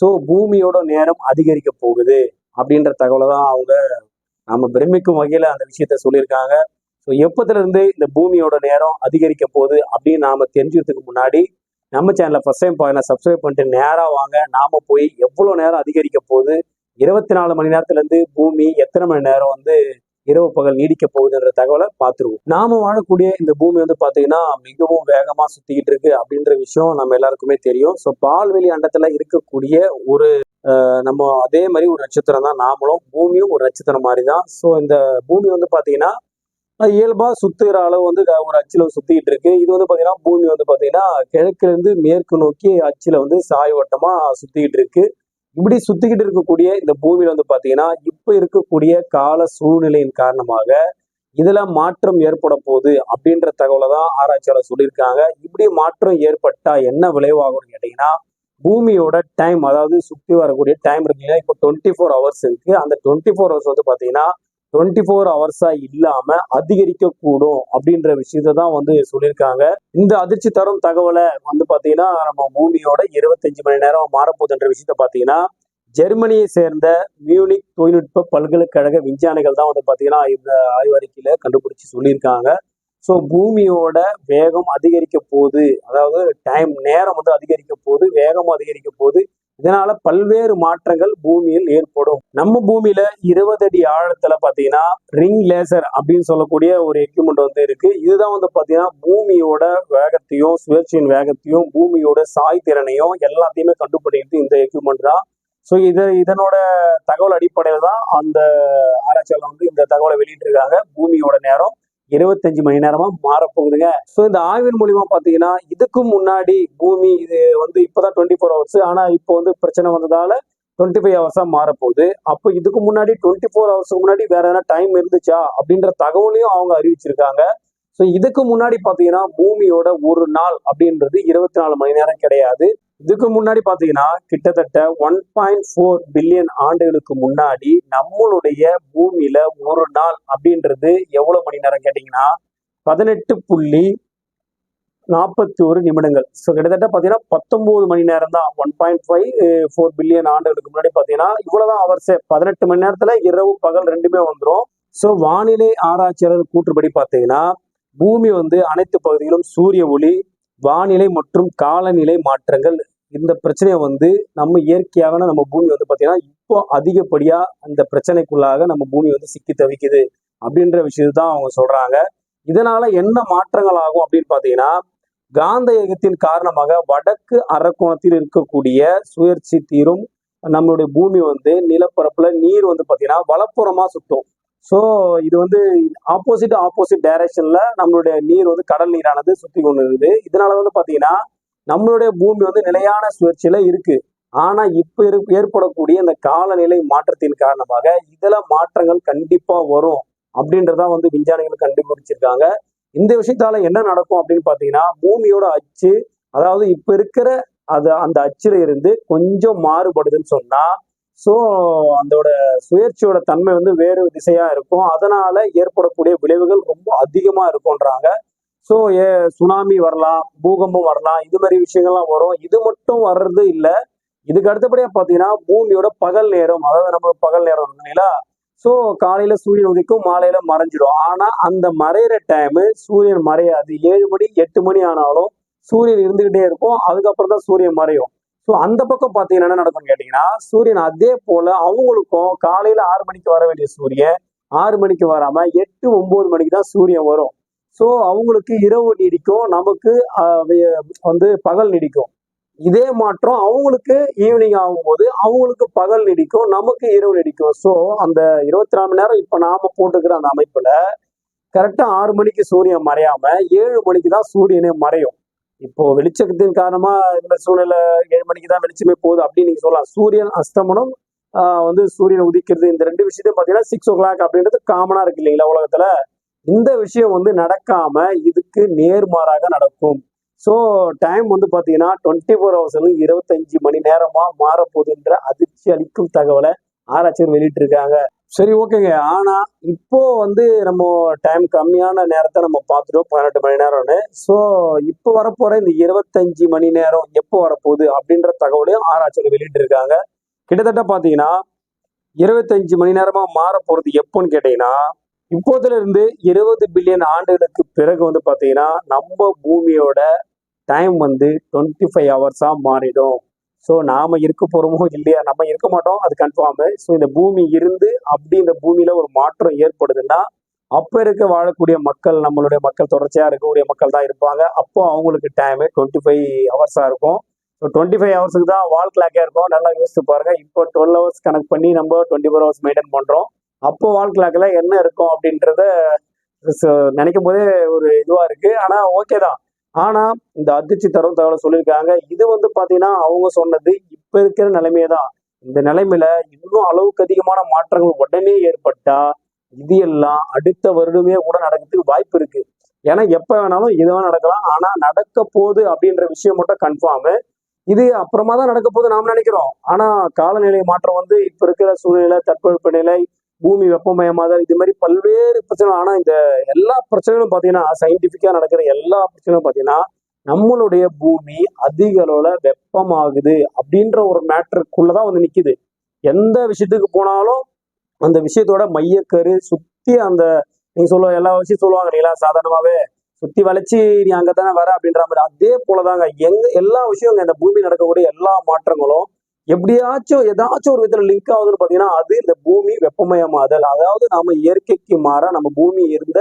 So பூமியோட நேரம் அதிகரிக்க போகுது அப்படின்ற தகவலை தான் அவங்க நம்ம பிரமிக்கும் வகையில் அந்த விஷயத்த சொல்லியிருக்காங்க. ஸோ எப்போதுலேருந்து இந்த பூமியோட நேரம் அதிகரிக்க போகுது அப்படின்னு நாம் தெரிஞ்சுக்கிறதுக்கு முன்னாடி நம்ம சேனலை ஃபர்ஸ்ட் டைம் பாருங்க சப்ஸ்கிரைப் பண்ணிட்டு நேராக வாங்க. நாம் போய் எவ்வளோ நேரம் அதிகரிக்க போகுது? இருபத்தி நாலு மணி நேரத்துலேருந்து பூமி எத்தனை மணி நேரம் வந்து இரவு பகல் நீடிக்க போகுதுன்ற தகவலை பார்த்துருவோம். நாம வாழக்கூடிய இந்த பூமி வந்து பாத்தீங்கன்னா மிகவும் வேகமா சுத்திக்கிட்டு இருக்கு அப்படின்ற விஷயம் நம்ம எல்லாருக்குமே தெரியும். ஸோ பால்வெளி அண்டத்துல இருக்கக்கூடிய ஒரு நம்ம அதே மாதிரி ஒரு நட்சத்திரம் தான் நாமளும். பூமியும் ஒரு நட்சத்திரம் மாதிரி தான். ஸோ இந்த பூமி வந்து பாத்தீங்கன்னா இயல்பா சுத்துகிற அளவு வந்து ஒரு அச்சில் சுத்திக்கிட்டு இருக்கு. இது வந்து பாத்தீங்கன்னா பூமி வந்து பாத்தீங்கன்னா கிழக்குலேருந்து மேற்கு நோக்கி அச்சில் வந்து சாய் வட்டமா சுத்திக்கிட்டு இருக்கு. இப்படி சுத்திக்கிட்டு இருக்கக்கூடிய இந்த பூமியில வந்து பாத்தீங்கன்னா இப்ப இருக்கக்கூடிய கால சூழ்நிலையின் காரணமாக இதுல மாற்றம் ஏற்பட போகுது அப்படின்ற தகவலை தான் ஆராய்ச்சியாளர் சொல்லியிருக்காங்க. இப்படி மாற்றம் ஏற்பட்டா என்ன விளைவாகும்னு கேட்டீங்கன்னா பூமியோட டைம் அதாவது சுத்தி வரக்கூடிய டைம் இருக்கு இல்லையா இப்போ டுவெண்ட்டி ஃபோர் ஹவர்ஸ் இருக்கு. அந்த டுவெண்ட்டி ஃபோர் ஹவர்ஸ் வந்து பாத்தீங்கன்னா டுவெண்ட்டி ஃபோர் ஹவர்ஸா இல்லாம அதிகரிக்க கூடும் அப்படின்ற விஷயத்தை தான் வந்து சொல்லியிருக்காங்க. இந்த அதிர்ச்சி தரும் தகவலை வந்து பாத்தீங்கன்னா நம்ம பூமியோட இருபத்தஞ்சு மணி நேரம் மாறப்போகுதுன்ற விஷயத்த பாத்தீங்கன்னா ஜெர்மனியை சேர்ந்த மியூனிக் தொழில்நுட்ப பல்கலைக்கழக விஞ்ஞானிகள் தான் வந்து பாத்தீங்கன்னா இந்த ஆய்வறிக்கையில கண்டுபிடிச்சு சொல்லியிருக்காங்க. ஸோ பூமியோட வேகம் அதிகரிக்க போகுது. அதாவது டைம் நேரம் வந்து அதிகரிக்க போகுது வேகமும் அதிகரிக்க போகுது. இதனால பல்வேறு மாற்றங்கள் பூமியில் ஏற்படும். நம்ம பூமியில இருபது அடி ஆழத்துல பாத்தீங்கன்னா ரிங் லேசர் அப்படின்னு சொல்லக்கூடிய ஒரு எக்யூப்மெண்ட் வந்து இருக்கு. இதுதான் வந்து பாத்தீங்கன்னா பூமியோட வேகத்தையும் சுழற்சியின் வேகத்தையும் பூமியோட சாய் திறனையும் எல்லாத்தையுமே கண்டுபிடிக்கிறது இந்த எக்யூப்மெண்ட் தான். ஸோ இது இதனோட தகவல் அடிப்படையில் தான் அந்த ஆராய்ச்சியாளர் வந்து இந்த தகவலை வெளியிட்டிருக்காங்க. பூமியோட நேரம் இருபத்தஞ்சு மணி நேரமா மாறப்போகுதுங்க. ஸோ இந்த ஆய்வின் மூலியமா பாத்தீங்கன்னா இதுக்கும் முன்னாடி பூமி இது வந்து இப்பதான் டுவெண்ட்டி ஃபோர் ஹவர்ஸ் ஆனா இப்போ வந்து பிரச்சனை வந்ததால டுவெண்ட்டி ஃபைவ் ஹவர்ஸா மாறப்போகுது. அப்போ இதுக்கு முன்னாடி டுவெண்ட்டி ஃபோர் ஹவர்ஸ்க்கு முன்னாடி வேற எதனா டைம் இருந்துச்சா? அப்படின்ற தகவலையும் அவங்க அறிவிச்சிருக்காங்க. ஸோ இதுக்கு முன்னாடி பாத்தீங்கன்னா பூமியோட ஒரு நாள் அப்படின்றது இருபத்தி நாலு மணி நேரம் கிடையாது. இதுக்கு முன்னாடி பாத்தீங்கன்னா கிட்டத்தட்ட ஒன் பாயிண்ட் ஃபோர் பில்லியன் ஆண்டுகளுக்கு முன்னாடி நம்மளுடைய பூமியில ஒரு நாள் அப்படின்றது எவ்வளவு மணி நேரம் கேட்டீங்கன்னா பதினெட்டு புள்ளி நாற்பத்தி ஒரு நிமிடங்கள். ஸோ கிட்டத்தட்ட பார்த்தீங்கன்னா பத்தொன்பது மணி நேரம் தான் one point five four billion ஆண்டுகளுக்கு முன்னாடி பார்த்தீங்கன்னா இவ்வளோதான் அவர்ஸே பதினெட்டு மணி நேரத்துல இரவு பகல் ரெண்டுமே வந்துடும் ஸோ வானிலை ஆராய்ச்சியாளர் கூற்றுப்படி பார்த்தீங்கன்னா பூமி வந்து அனைத்து பகுதிகளும் சூரிய ஒளி வானிலை மற்றும் காலநிலை மாற்றங்கள் இந்த பிரச்சனையை வந்து நம்ம இயற்கையாக நம்ம பூமி வந்து பார்த்தீங்கன்னா இப்போ அதிகப்படியா அந்த பிரச்சனைக்குள்ளாக நம்ம பூமி வந்து சிக்கி தவிக்குது அப்படின்ற விஷயத்தை தான் அவங்க சொல்றாங்க. இதனால என்ன மாற்றங்கள் ஆகும் அப்படின்னு பார்த்தீங்கன்னா காந்த இயக்கத்தின் காரணமாக வடக்கு அரக்கோணத்தில் இருக்கக்கூடிய சுயற்சி தீரும் நம்மளுடைய பூமி வந்து நிலப்பரப்புல நீர் வந்து பார்த்தீங்கன்னா வலப்புறமா சுற்றும் ஸோ இது வந்து ஆப்போசிட் ஆப்போசிட் டைரக்ஷன்ல நம்மளுடைய நீர் வந்து கடல் நீரானது சுற்றி கொண்டு இருக்குது இதனால வந்து பார்த்தீங்கன்னா நம்மளுடைய பூமி வந்து நிலையான சுழற்சியில இருக்கு. ஆனா இப்ப ஏற்படக்கூடிய இந்த காலநிலை மாற்றத்தின் காரணமாக இதுல மாற்றங்கள் கண்டிப்பா வரும் அப்படின்றத வந்து விஞ்ஞானிகள் கண்டுபிடிச்சிருக்காங்க. இந்த விஷயத்தால என்ன நடக்கும் அப்படின்னு பாத்தீங்கன்னா பூமியோட அச்சு அதாவது இப்ப இருக்கிற அது அந்த அச்சுல இருந்து கொஞ்சம் மாறுபடுதுன்னு சொன்னா ஸோ அதோட சுயற்சியோட தன்மை வந்து வேறு திசையா இருக்கும். அதனால ஏற்படக்கூடிய விளைவுகள் ரொம்ப அதிகமா இருக்கும்ன்றாங்க. ஸோ ஏ சுனாமி வரலாம் பூகம்பம் வரலாம் இது மாதிரி விஷயங்கள்லாம் வரும். இது மட்டும் வர்றது இல்லை. இதுக்கு அடுத்தபடியாக பார்த்தீங்கன்னா பூமியோட பகல் நேரம் அதாவது நம்ம பகல் நேரம் இருக்கு இல்லைங்களா? ஸோ காலையில சூரியன் உதிக்கும் மாலையில மறைஞ்சிடும். ஆனா அந்த மறையிற டைமு சூரியன் மறையாது. ஏழு மணி எட்டு மணி ஆனாலும் சூரியன் இருந்துகிட்டே இருக்கும். அதுக்கப்புறம் தான் சூரியன் மறையும். ஸோ அந்த பக்கம் பார்த்தீங்கன்னா என்ன நடக்கும்னு கேட்டீங்கன்னா சூரியன் அதே போல அவங்களுக்கும் காலையில ஆறு மணிக்கு வர வேண்டிய சூரியன் ஆறு மணிக்கு வராம எட்டு ஒன்பது மணிக்கு தான் சூரியன் வரும். ஸோ அவங்களுக்கு இரவு நீடிக்கும். நமக்கு வந்து பகல் நீடிக்கும். இதே மாற்றம் அவங்களுக்கு ஈவினிங் ஆகும்போது அவங்களுக்கு பகல் நீடிக்கும். நமக்கு இரவு நீடிக்கும். ஸோ அந்த இருபத்தி நாலு மணி நேரம் இப்போ நாம போட்டுக்கிற அந்த அமைப்புல கரெக்டாக ஆறு மணிக்கு சூரியன் மறையாம ஏழு மணிக்கு தான் சூரியனே மறையும். இப்போ வெளிச்சத்தின் காரணமா இந்த சூழ்நிலை ஏழு மணிக்கு தான் வெளிச்சமே போகுது அப்படின்னு நீங்க சொல்லலாம். சூரியன் அஸ்தமனம் வந்து சூரியன் உதிக்கிறது இந்த ரெண்டு விஷயத்தையும் பார்த்தீங்கன்னா சிக்ஸ் ஓ கிளாக் அப்படின்றது காமனா இருக்கு இல்லைங்களா உலகத்துல? இந்த விஷயம் வந்து நடக்காம இதுக்கு நேர்மாறாக நடக்கும். ஸோ டைம் வந்து பார்த்தீங்கன்னா டுவெண்ட்டி ஃபோர் ஹவர்ஸ்லும் இருபத்தஞ்சு மணி நேரமா மாறப்போகுதுன்ற அதிர்ச்சி அளிக்கும் தகவலை ஆராய்ச்சியர் வெளியிட்டு இருக்காங்க சரி ஓகேங்க ஆனா இப்போ வந்து நம்ம டைம் கம்மியான நேரத்தை நம்ம பார்த்துட்டோம் பதினெட்டு மணி நேரம்னு. ஸோ இப்போ வரப்போற இந்த இருபத்தஞ்சு மணி நேரம் எப்போ வரப்போகுது அப்படின்ற தகவலையும் ஆராய்ச்சியர் வெளியிட்டு இருக்காங்க கிட்டத்தட்ட பார்த்தீங்கன்னா இருபத்தஞ்சு மணி நேரமா மாற போறது எப்போன்னு கேட்டீங்கன்னா இப்போதுல இருந்து இருபது பில்லியன் ஆண்டுகளுக்கு பிறகு வந்து பார்த்தீங்கன்னா நம்ம பூமியோட டைம் வந்து டுவெண்ட்டி ஃபைவ் ஹவர்ஸாக மாறிடும். ஸோ நாம இருக்க போறோமோ இல்லையா? நம்ம இருக்க மாட்டோம். அது கன்ஃபார்மு ஸோ இந்த பூமி இருந்து அப்படி இந்த பூமியில ஒரு மாற்றம் ஏற்படுதுன்னா அப்ப இருக்க வாழக்கூடிய மக்கள் நம்மளுடைய மக்கள் தொடர்ச்சியா இருக்கக்கூடிய மக்கள் தான் இருப்பாங்க. அப்போ அவங்களுக்கு டைமு டுவெண்ட்டி ஃபைவ் ஹவர்ஸா இருக்கும். ஸோ டுவெண்ட்டி ஃபைவ் ஹவர்ஸுக்கு தான் வால் கிளாக்கே இருக்கும். நல்லா யோசிச்சு பாருங்க. இப்போ டுவெல் ஹவர்ஸ் கனெக்ட் பண்ணி நம்ம டுவெண்ட்டி ஃபோர் ஹவர்ஸ் மெயின்டைன் பண்றோம். அப்போ வால் கிளாக்ல என்ன இருக்கும் அப்படின்றத ச- நினைக்கும் போதே ஒரு இதுவா இருக்கு. ஆனா ஓகே தான். ஆனா இந்த அதிர்ச்சி தரும் தகவலை சொல்லியிருக்காங்க. இது வந்து பாத்தீங்கன்னா அவங்க சொன்னது இப்ப இருக்கிற நிலைமையே தான். இந்த நிலைமையில இன்னும் அளவுக்கு அதிகமான மாற்றங்கள் உடனே ஏற்பட்டா இது எல்லாம் அடுத்த வருடமே கூட நடக்கிறதுக்கு வாய்ப்பு இருக்கு. ஏன்னா எப்ப வேணாலும் எதுவும் நடக்கலாம். ஆனா நடக்க போகுது அப்படின்ற விஷயம் மட்டும் கன்ஃபார்ம் இது அப்புறமா தான் நடக்க போகுது நாம் நினைக்கிறோம். ஆனா காலநிலை மாற்றம் வந்து இப்ப இருக்கிற சூழ்நிலை தட்பவெப்ப நிலை பூமி வெப்பமயமாதல் இது மாதிரி பல்வேறு பிரச்சனை ஆனா இந்த எல்லா பிரச்சனைகளும் பாத்தீங்கன்னா சயின்டிபிக்கா நடக்கிற எல்லா பிரச்சனையும் பாத்தீங்கன்னா நம்மளுடைய பூமி அதிக அளவுல வெப்பமாகுது அப்படின்ற ஒரு மேட்டருக்குள்ளதான் வந்து நிக்குது. எந்த விஷயத்துக்கு போனாலும் அந்த விஷயத்தோட மையக்கரு சுத்தி அந்த நீங்க சொல்ல எல்லா விஷயம் சொல்லுவாங்க இல்லைங்களா சாதாரணமாவே சுத்தி வளைச்சி நீ அங்கதானே வர அப்படின்ற மாதிரி. அதே போலதாங்க எங்க எல்லா விஷயம் இந்த பூமி நடக்கக்கூடிய எல்லா மாற்றங்களும் எப்படியாச்சும் ஏதாச்சும் ஒரு விதத்துல லிங்க் ஆகுதுன்னு பாத்தீங்கன்னா அது இந்த பூமி வெப்பமயமாதல். அதாவது நாம இயற்கைக்கு மாறா நம்ம பூமி இருந்த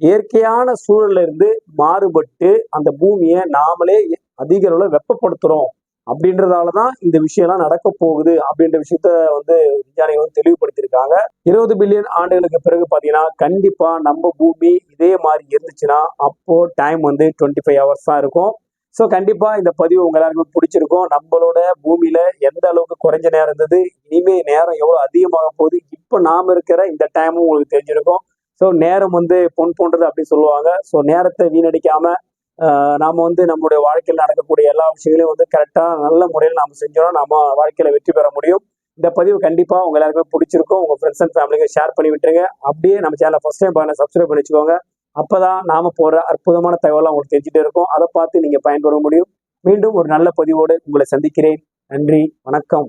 இயற்கையான சூழல்ல இருந்து மாறுபட்டு அந்த பூமியை நாமளே அதிக அளவுல வெப்பப்படுத்துறோம். அப்படின்றதாலதான் இந்த விஷயம்லாம் நடக்க போகுது அப்படின்ற விஷயத்த வந்து விஞ்ஞானிகள் வந்து தெளிவுபடுத்தியிருக்காங்க. இருபது பில்லியன் ஆண்டுகளுக்கு பிறகு பாத்தீங்கன்னா கண்டிப்பா நம்ம பூமி இதே மாதிரி இருந்துச்சுன்னா அப்போ டைம் வந்து டுவெண்ட்டி ஃபைவ் ஹவர்ஸ் தான் இருக்கும். ஸோ கண்டிப்பாக இந்த பதிவு உங்க எல்லாருக்கும் பிடிச்சிருக்கும். நம்மளோட பூமியில எந்த அளவுக்கு குறைஞ்ச நேரம் இருந்தது இனிமே நேரம் எவ்வளோ அதிகமாக போகுது இப்போ நாம் இருக்கிற இந்த டைமும் உங்களுக்கு தெரிஞ்சிருக்கும். ஸோ நேரம் வந்து பொன் போன்றது அப்படின்னு சொல்லுவாங்க. ஸோ நேரத்தை வீணடிக்காம நாம் வந்து நம்மளுடைய வாழ்க்கையில் நடக்கக்கூடிய எல்லா விஷயங்களையும் வந்து கரெக்டாக நல்ல முறையில் நாம் செஞ்சோம்னா நம்ம வாழ்க்கையில் வெற்றி பெற முடியும். இந்த பதிவு கண்டிப்பாக உங்கள் எல்லாருக்குமே பிடிச்சிருக்கும். உங்கள் ஃப்ரெண்ட்ஸ் அண்ட் ஃபேமிலிக்கு ஷேர் பண்ணி விட்டுருங்க. அப்படியே நம்ம சேனலை ஃபஸ்ட் டைம் பண்ண சப்ஸ்கிரைப் பண்ணி வச்சுக்கோங்க. அப்போதான் நாம போற அற்புதமான தகவலாம் உங்களுக்கு தெரிஞ்சுட்டே இருக்கும். அதை பார்த்து நீங்க பயன்பெற முடியும். மீண்டும் ஒரு நல்ல பதிவோடு உங்களை சந்திக்கிறேன். நன்றி வணக்கம்.